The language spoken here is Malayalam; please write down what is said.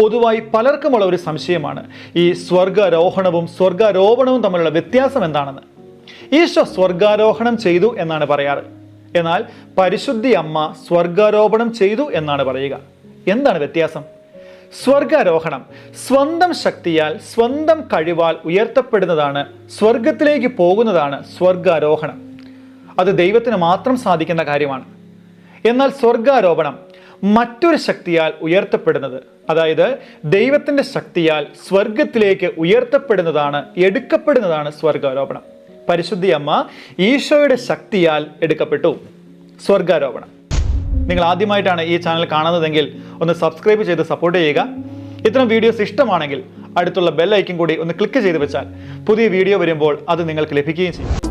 പൊതുവായി പലർക്കുമുള്ള ഒരു സംശയമാണ്. ഈ സ്വർഗാരോഹണവും സ്വർഗാരോപണവും തമ്മിലുള്ള വ്യത്യാസം എന്താണെന്ന്. ഈശോ സ്വർഗാരോഹണം ചെയ്തു എന്നാണ് പറയാറ്. എന്നാൽ പരിശുദ്ധി അമ്മ സ്വർഗാരോപണം ചെയ്തു എന്നാണ് പറയുക. എന്താണ് വ്യത്യാസം? സ്വർഗാരോഹണം സ്വന്തം ശക്തിയാൽ സ്വന്തം കഴിവാൽ ഉയർത്തപ്പെടുന്നതാണ് സ്വർഗത്തിലേക്ക് പോകുന്നതാണ് സ്വർഗാരോഹണം. അത് ദൈവത്തിന് മാത്രം സാധിക്കുന്ന കാര്യമാണ്. എന്നാൽ സ്വർഗാരോപണം മറ്റൊരു ശക്തിയാൽ ഉയർത്തപ്പെടുന്നത്. അതായത് ദൈവത്തിന്റെ ശക്തിയാൽ സ്വർഗത്തിലേക്ക് ഉയർത്തപ്പെടുന്നതാണ് എടുക്കപ്പെടുന്നതാണ് സ്വർഗാരോപണം പരിശുദ്ധി അമ്മ ഈശോയുടെ ശക്തിയാൽ എടുക്കപ്പെട്ടു. സ്വർഗാരോപണം നിങ്ങൾ ആദ്യമായിട്ടാണ് ഈ ചാനൽ കാണുന്നതെങ്കിൽ ഒന്ന് സബ്സ്ക്രൈബ് ചെയ്ത് സപ്പോർട്ട് ചെയ്യുക. ഇത്തരം വീഡിയോസ് ഇഷ്ടമാണെങ്കിൽ അടുത്തുള്ള ബെൽ ഐക്കൺ കൂടി ഒന്ന് ക്ലിക്ക് ചെയ്ത് വെച്ചാൽ പുതിയ വീഡിയോ വരുമ്പോൾ അത് നിങ്ങൾക്ക് ലഭിക്കുകയും ചെയ്യും.